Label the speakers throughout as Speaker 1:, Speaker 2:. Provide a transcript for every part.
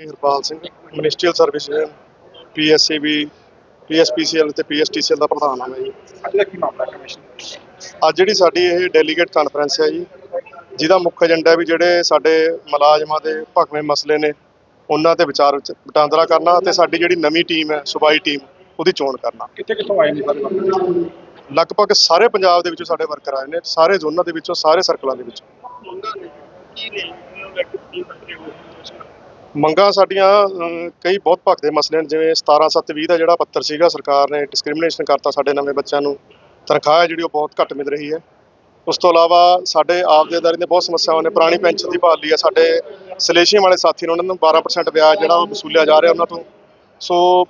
Speaker 1: Harpal Singh ministerial service PSCB PSPCL ਤੇ PSTCL ਦਾ ਪ੍ਰਧਾਨ ਹਾਂ ਮੈਂ ਜੀ।
Speaker 2: ਅੱਜ ਦਾ ਕੀ ਮਾਮਲਾ ਹੈ ਕਮਿਸ਼ਨ?
Speaker 1: ਅੱਜ ਜਿਹੜੀ ਸਾਡੀ ਇਹ ਡੈਲੀਗੇਟ ਕਾਨਫਰੰਸ ਹੈ ਜੀ ਜਿਹਦਾ ਮੁੱਖ ਏਜੰਡਾ ਵੀ ਜਿਹੜੇ ਸਾਡੇ ਮੁਲਾਜ਼ਮਾਂ ਦੇ ਭਖਵੇਂ ਮਸਲੇ ਨੇ ਉਹਨਾਂ ਤੇ ਵਿਚਾਰ ਵਿਚ- ਵਟਾਂਦਰਾ ਕਰਨਾ ਤੇ ਸਾਡੀ ਜਿਹੜੀ ਨਵੀਂ ਟੀਮ ਹੈ ਸੂਬਾਈ ਟੀਮ ਉਹਦੀ ਚੋਣ ਕਰਨਾ।
Speaker 2: ਕਿੱਥੇ ਕਿੱਥੋਂ ਆਏ ਨੇ ਸਾਰੇ
Speaker 1: ਲਗਭਗ ਸਾਰੇ ਪੰਜਾਬ ਦੇ ਵਿੱਚੋਂ ਸਾਡੇ ਵਰਕਰ ਆਏ ਨੇ ਸਾਰੇ ਜ਼ੋਨਾਂ ਦੇ ਵਿੱਚੋਂ ਸਾਰੇ ਸਰਕਲਾਂ ਦੇ ਵਿੱਚੋਂ।
Speaker 2: ਮੰਗਾਂ ਨੇ ਕੀ ਨੇ
Speaker 1: ਮੰਗਾਂ ਸਾਡੀਆਂ ਕਈ ਬਹੁਤ ਭਖਦੇ ਮਸਲੇ ਨੇ, ਜਿਵੇਂ 17720 ਦਾ ਜਿਹੜਾ ਪੱਤਰ ਸੀਗਾ, ਸਰਕਾਰ ਨੇ ਡਿਸਕ੍ਰਿਮੀਨੇਸ਼ਨ ਕਰਤਾ ਸਾਡੇ ਨਵੇਂ ਬੱਚਿਆਂ ਨੂੰ। ਤਨਖਾਹ ਹੈ ਜਿਹੜੀ, ਉਹ ਬਹੁਤ ਘੱਟ ਮਿਲ ਰਹੀ ਹੈ। ਉਸ ਤੋਂ ਇਲਾਵਾ ਸਾਡੇ ਆਪ ਦੇ ਅਦਾਰੇ ਬਹੁਤ ਸਮੱਸਿਆਵਾਂ ਨੇ। ਪੁਰਾਣੀ ਪੈਨਸ਼ਨ ਦੀ ਬਹਾਲੀ ਹੈ ਸਾਡੇ ਸਲੇਸ਼ੀਆਂ ਵਾਲੇ ਸਾਥੀ ਨੇ, ਉਹਨਾਂ ਨੂੰ 12% ਵਿਆਜ ਜਿਹੜਾ ਉਹ ਵਸੂਲਿਆ ਜਾ ਰਿਹਾ ਉਹਨਾਂ ਤੋਂ। ਸੋ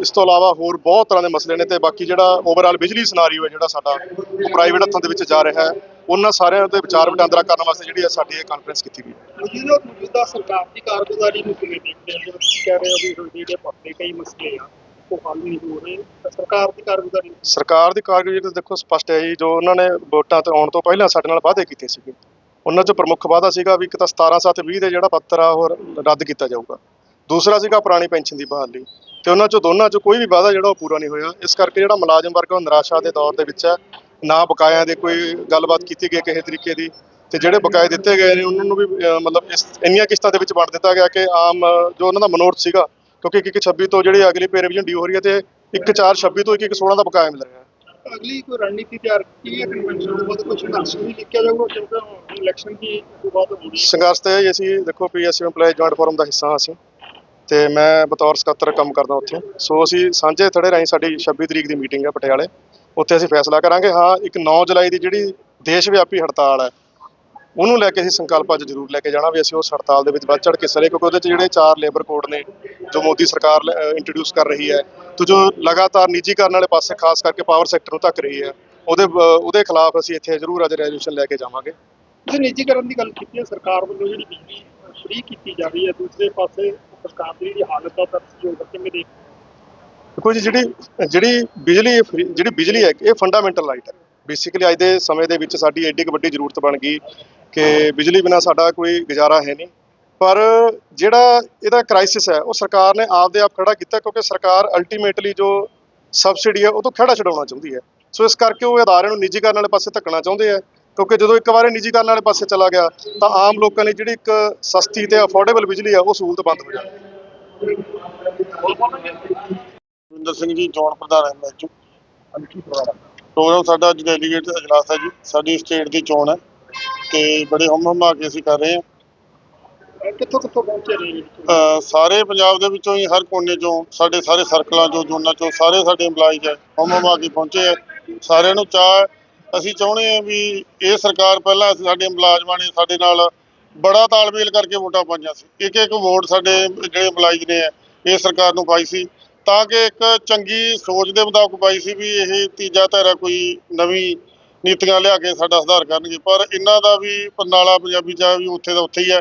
Speaker 1: ਇਸ ਤੋਂ ਇਲਾਵਾ ਹੋਰ ਬਹੁਤ ਤਰ੍ਹਾਂ ਦੇ ਮਸਲੇ ਨੇ ਤੇ ਬਾਕੀ ਜਿਹੜਾ ਓਵਰਆਲ ਬਿਜਲੀ ਸਿਨਾਰੀਓ ਹੈ ਜਿਹੜਾ ਸਾਡਾ ਉਹ ਪ੍ਰਾਈਵੇਟ ਹੱਥਾਂ ਦੇ ਵਿੱਚ ਜਾ ਰਿਹਾ ਹੈ। ਉਹਨਾਂ ਸਾਰਿਆਂ ਦੇ ਵਿਚਾਰ ਵਟਾਂਦਰਾ ਕਰਨ ਵਾਸਤੇ ਜਿਹੜੀ ਸਾਡੀ ਇਹ ਕਾਨਫਰੰਸ ਕੀਤੀ ਗਈ। ਹੈ
Speaker 2: ਮੌਜੂਦਾ ਮੌਜੂਦਾ ਸਰਕਾਰ ਦੀ ਕਾਰਗੁਜ਼ਾਰੀ ਨੂੰ ਕਿਵੇਂ ਦੇਖਦੇ ਹੋ? ਜਿਵੇਂ ਤੁਸੀਂ ਕਹਿ ਰਹੇ ਹੋ ਵੀ ਹੁਣ ਜਿਹੜੇ ਪੱਤੇ ਕਈ ਮਸਲੇ ਆ ਉਹ ਹੱਲ ਨਹੀਂ ਹੋ ਰਹੇ। ਤਾਂ ਸਰਕਾਰ ਦੀ ਕਾਰਗੁਜ਼ਾਰੀ
Speaker 1: ਸਰਕਾਰ ਦੀ ਕਾਰਗੁਜ਼ਾਰੀ ਤਾਂ ਦੇਖੋ ਸਪਸ਼ਟ ਹੈ ਜੀ ਜੋ ਉਹਨਾਂ ਨੇ ਵੋਟਾਂ ਤੇ ਆਉਣ ਤੋਂ ਪਹਿਲਾਂ ਸਾਡੇ ਨਾਲ ਵਾਅਦੇ ਕੀਤੇ ਸੀਗੇ। ਉਹਨਾਂ 'ਚ ਪ੍ਰਮੁੱਖ ਵਾਅਦਾ ਸੀਗਾ ਵੀ ਇੱਕ ਤਾਂ 17 7 20 ਦੇ ਜਿਹੜਾ ਪੱਤਰ ਆ ਉਹ ਰੱਦ ਕੀਤਾ ਜਾਊਗਾ। ਦੂਸਰਾ ਸੀਗਾ ਪੁਰਾਣੀ ਪੈਨਸ਼ਨ ਦੀ ਬਹਾਲੀ। ਤੇ ਉਹਨਾਂ 'ਚੋਂ ਦੋਨਾਂ 'ਚੋਂ ਕੋਈ ਵੀ ਵਾਅਦਾ ਜਿਹੜਾ ਉਹ ਪੂਰਾ ਨਹੀਂ ਹੋਇਆ। ਇਸ ਕਰਕੇ ਜਿਹੜਾ ਮੁਲਾਜ਼ਮ ਵਰਗ ਉਹ ਨਿਰਾਸ਼ਾ ਦੇ ਦੌਰ ਦੇ ਵਿੱਚ ਹੈ। ਨਾ ਬਕਾਇਆਂ ਦੇ ਕੋਈ ਗੱਲਬਾਤ ਕੀਤੀ ਗਈ ਕਿਸੇ ਤਰੀਕੇ ਦੀ ਤੇ ਜਿਹੜੇ ਬਕਾਏ ਦਿੱਤੇ ਗਏ ਨੇ ਉਹਨਾਂ ਨੂੰ ਵੀ ਮਤਲਬ ਇਸ ਇੰਨੀਆਂ ਕਿਸ਼ਤਾਂ ਦੇ ਵਿੱਚ ਵੰਡ ਦਿੱਤਾ ਗਿਆ ਕਿ ਆਮ ਜੋ ਉਹਨਾਂ ਦਾ ਮਨੋਰਥ ਸੀਗਾ ਕਿਉਂਕਿ ਇੱਕ ਇੱਕ 26 ਤੋਂ ਜਿਹੜੀ ਅਗਲੀ ਪੇ ਰਿਵੀਜ਼ਨ ਡਿਊ ਹੋ ਰਹੀ ਹੈ ਤੇ ਇੱਕ 4 26 ਤੋਂ ਇੱਕ ਇੱਕ 16 ਦਾ ਬਕਾਇਆ ਮਿਲ ਰਿਹਾ ਹੈ।
Speaker 2: ਅਗਲੀ ਕੋਈ ਰਣਨੀਤੀ ਤਿਆਰ ਕੀਤੀ ਹੈ ਕਨਵੈਨਸ਼ਨ ਤੋਂ ਬਾਅਦ ਕੁਝ ਸੰਘਰਸ਼ ਵੀ ਲਿਖਿਆ ਜਾਊਗਾ ਕਿਉਂਕਿ ਇਲੈਕਸ਼ਨ ਦੀ ਤੋਂ ਬਾਅਦ ਹੋਣੀ
Speaker 1: ਸੰਘਰਸ਼ ਤੇ ਜੀ ਅਸੀਂ ਦੇਖੋ ਪੀਐਸਯੂ EMPLOYEE ਜੁਆਇੰਟ ਫੋਰਮ ਦਾ ਹਿੱਸਾ ਹਾਂ ਅਸੀਂ ਤੇ ਮੈਂ ਬਤੌਰ ਸਕੱਤਰ ਕੰਮ ਕਰਦਾ ਉੱਥੇ। ਸੋ ਅਸੀਂ ਸਾਂਝੇ ਥੜੇ ਰਾਹੀਂ ਸਾਡੀ 26 ਤਰੀਕ ਦੀ ਮੀਟਿੰਗ ਹੈ ਪਟਿਆਲੇ। ਉੱਥੇ ਅਸੀਂ ਫੈਸਲਾ ਕਰਾਂਗੇ। ਹਾਂ, ਇੱਕ 9 ਜੁਲਾਈ ਦੀ ਜਿਹੜੀ ਦੇਸ਼ ਵਿਆਪੀ ਹੜਤਾਲ ਹੈ, ਉਹਨੂੰ ਲੈ ਕੇ ਅਸੀਂ ਸੰਕਲਪ ਅੱਜ ਜ਼ਰੂਰ ਲੈ ਕੇ ਜਾਣਾ ਵੀ ਅਸੀਂ ਉਸ ਹੜਤਾਲ ਦੇ ਵਿੱਚ ਵੱਧ ਚੜ ਕੇ ਹਿੱਸਾ ਲਈਏ ਕਿਉਂਕਿ ਉਹਦੇ 'ਚ ਜਿਹੜੇ ਚਾਰ ਲੇਬਰ ਕੋਡ ਨੇ, ਜੋ ਮੋਦੀ ਸਰਕਾਰ ਇੰਟਰੋਡਿਊਸ ਕਰ ਰਹੀ ਹੈ, ਤੇ ਜੋ ਲਗਾਤਾਰ ਨਿੱਜੀਕਰਨ ਵਾਲੇ ਪਾਸੇ ਖਾਸ ਕਰਕੇ ਪਾਵਰ ਸੈਕਟਰ ਨੂੰ ਧੱਕ ਰਹੀ ਹੈ, ਉਹਦੇ ਉਹਦੇ ਖਿਲਾਫ ਅਸੀਂ ਇੱਥੇ ਜ਼ਰੂਰ ਅੱਜ ਰੈਜ਼ੋਲੂਸ਼ਨ ਲੈ ਕੇ ਜਾਵਾਂਗੇ।
Speaker 2: ਤੁਸੀਂ ਨਿੱਜੀਕਰਨ ਦੀ ਗੱਲ ਕੀਤੀ ਹੈ, ਸਰਕਾਰ ਵੱਲੋਂ ਜਿਹੜੀ ਬਿਜਲੀ ਫ੍ਰੀ ਕੀਤੀ ਜਾ ਰਹੀ ਹੈ, ਦੂਸਰੇ ਪਾਸੇ ਸਰਕਾਰ ਦੀ ਜਿਹੜੀ ਹਾਲਤ ਆ ਤਰਸਯੋਗ ਕਿਵੇਂ ਦੇਖ
Speaker 1: ਦੇਖੋ ਜੀ, ਜਿਹੜੀ ਜਿਹੜੀ ਬਿਜਲੀ ਜਿਹੜੀ ਬਿਜਲੀ ਹੈ, ਇਹ ਫੰਡਾਮੈਂਟਲ ਰਾਈਟ ਹੈ। ਬੇਸਿਕਲੀ ਅੱਜ ਦੇ ਸਮੇਂ ਦੇ ਵਿੱਚ ਸਾਡੀ ਐਡੀ ਵੱਡੀ ਜ਼ਰੂਰਤ ਬਣ ਗਈ ਕਿ ਬਿਜਲੀ ਬਿਨਾ ਸਾਡਾ ਕੋਈ ਗੁਜ਼ਾਰਾ ਹੈ ਨਹੀਂ। ਪਰ ਜਿਹੜਾ ਇਹਦਾ ਕ੍ਰਾਈਸਿਸ ਹੈ, ਉਹ ਸਰਕਾਰ ਨੇ ਆਪਦੇ ਆਪ ਖੜਾ ਕੀਤਾ ਕਿਉਂਕਿ ਸਰਕਾਰ ਅਲਟੀਮੇਟਲੀ ਜੋ ਸਬਸਿਡੀ ਹੈ, ਉਹ ਤੋਂ ਖੜਾ ਛਡਾਉਣਾ ਚਾਹੁੰਦੀ ਹੈ। ਸੋ ਇਸ ਕਰਕੇ ਉਹ ਅਦਾਰੇ ਨੂੰ ਨਿੱਜੀਕਰਨ ਵਾਲੇ ਪਾਸੇ ਧੱਕਣਾ ਚਾਹੁੰਦੇ ਆ, ਕਿਉਂਕਿ ਜਦੋਂ ਇੱਕ ਵਾਰ ਨਿੱਜੀਕਰਨ ਵਾਲੇ ਪਾਸੇ ਚਲਾ ਗਿਆ, ਤਾਂ ਆਮ ਲੋਕਾਂ ਲਈ ਜਿਹੜੀ ਇੱਕ ਸਸਤੀ ਤੇ ਅਫੋਰਡੇਬਲ ਬਿਜਲੀ ਹੈ ਉਹ ਸਹੂਲਤ ਬੰਦ ਹੋ ਜਾਣੀ
Speaker 3: ਰਵਿੰਦਰ ਸਿੰਘ ਜੀ ਚੋਣ ਪ੍ਰਧਾਨ ਐਮਐਚਯੂ
Speaker 2: ਪ੍ਰੋਗਰਾਮ
Speaker 3: ਸਾਡਾ ਅੱਜ ਡੈਲੀਗੇਟ ਅਜਲਾਸ ਹੈ ਜੀ। ਸਾਡੀ ਸਟੇਟ ਦੀ ਚੋਣ ਹੈ ਤੇ ਬੜੇ ਹਮ ਹਮਾ ਕੇ ਅਸੀਂ ਕਰ ਰਹੇ ਹਾਂ।
Speaker 2: ਕਿੱਥੋਂ ਕਿੱਥੋਂ ਪਹੁੰਚੇ ਰਹੇ
Speaker 3: ਸਾਰੇ ਪੰਜਾਬ ਦੇ ਵਿੱਚੋਂ ਹੀ ਹਰ ਕੋਨੇ ਚੋਂ ਸਾਡੇ ਸਾਰੇ ਸਰਕਲਾਂ ਚੋਂ ਜ਼ੋਨਾਂ ਚੋਂ ਸਾਰੇ ਸਾਡੇ EMPLOYEES ਹੈ ਹਮ ਹਮਾ ਕੇ ਪਹੁੰਚੇ ਹੈ। ਸਾਰਿਆਂ ਨੂੰ ਚਾਹ। ਅਸੀਂ ਚਾਹੁੰਦੇ ਹਾਂ ਵੀ ਇਹ ਸਰਕਾਰ ਪਹਿਲਾਂ ਸਾਡੇ ਮੁਲਾਜ਼ਮਾਂ ਨੇ ਸਾਡੇ ਨਾਲ ਬੜਾ ਤਾਲਮੇਲ ਕਰਕੇ ਵੋਟਾਂ ਪਾਈਆਂ ਸੀ। ਇੱਕ ਇੱਕ ਵੋਟ ਸਾਡੇ ਜਿਹੜੇ ਮੁਲਾਜ਼ਮ ਨੇ ਇਹ ਸਰਕਾਰ ਨੂੰ ਪਾਈ ਸੀ। ਤਾਂ ਕਿ ਇੱਕ ਚੰਗੀ ਸੋਚ ਦੇ ਮੁਤਾਬਕ ਪਾਈ ਸੀ ਵੀ ਇਹ ਤੀਜਾ ਧਾਰਾ ਕੋਈ ਨਵੀਂ ਨੀਤੀਆਂ ਲਿਆ ਕੇ ਸਾਡਾ ਸੁਧਾਰ ਕਰਨਗੇ। ਪਰ ਇਹਨਾਂ ਦਾ ਵੀ ਪਰਨਾਲਾ ਪੰਜਾਬੀ ਚ ਵੀ ਉੱਥੇ ਦਾ ਉੱਥੇ ਹੀ ਹੈ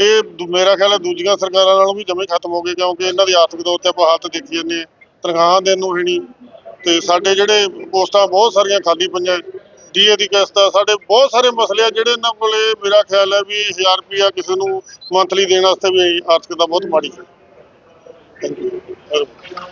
Speaker 3: ਇਹ ਮੇਰਾ ਖਿਆਲ ਹੈ ਦੂਜੀਆਂ ਸਰਕਾਰਾਂ ਨਾਲੋਂ ਵੀ ਜਮੇ ਖਤਮ ਹੋ ਗਏ ਕਿਉਂਕਿ ਇਹਨਾਂ ਦੀ ਆਰਥਿਕ ਤੌਰ ਤੇ ਆਪਾਂ ਹਾਲਤ ਦੇਖੀ ਜਾਂਦੇ ਹਾਂ। ਤਨਖਾਹਾਂ ਦੇਣ ਨੂੰ ਹੀ ਨਹੀਂ ਤੇ ਸਾਡੇ ਜਿਹੜੇ ਪੋਸਟਾਂ ਬਹੁਤ ਸਾਰੀਆਂ ਖਾਲੀ ਪਈਆਂ। ਡੀਏ ਦੀ ਕਿਸ਼ਤ ਆ, ਸਾਡੇ ਬਹੁਤ ਸਾਰੇ ਮਸਲੇ ਆ ਜਿਹੜੇ ਇਹਨਾਂ ਕੋਲੇ ਮੇਰਾ ਖਿਆਲ ਹੈ ਵੀ 1000 ਰੁਪਿਆ ਕਿਸੇ ਨੂੰ ਮੰਥਲੀ ਦੇਣ ਵਾਸਤੇ ਵੀ ਆਰਥਿਕਤਾ ਬਹੁਤ ਮਾੜੀ ਹੈ। amo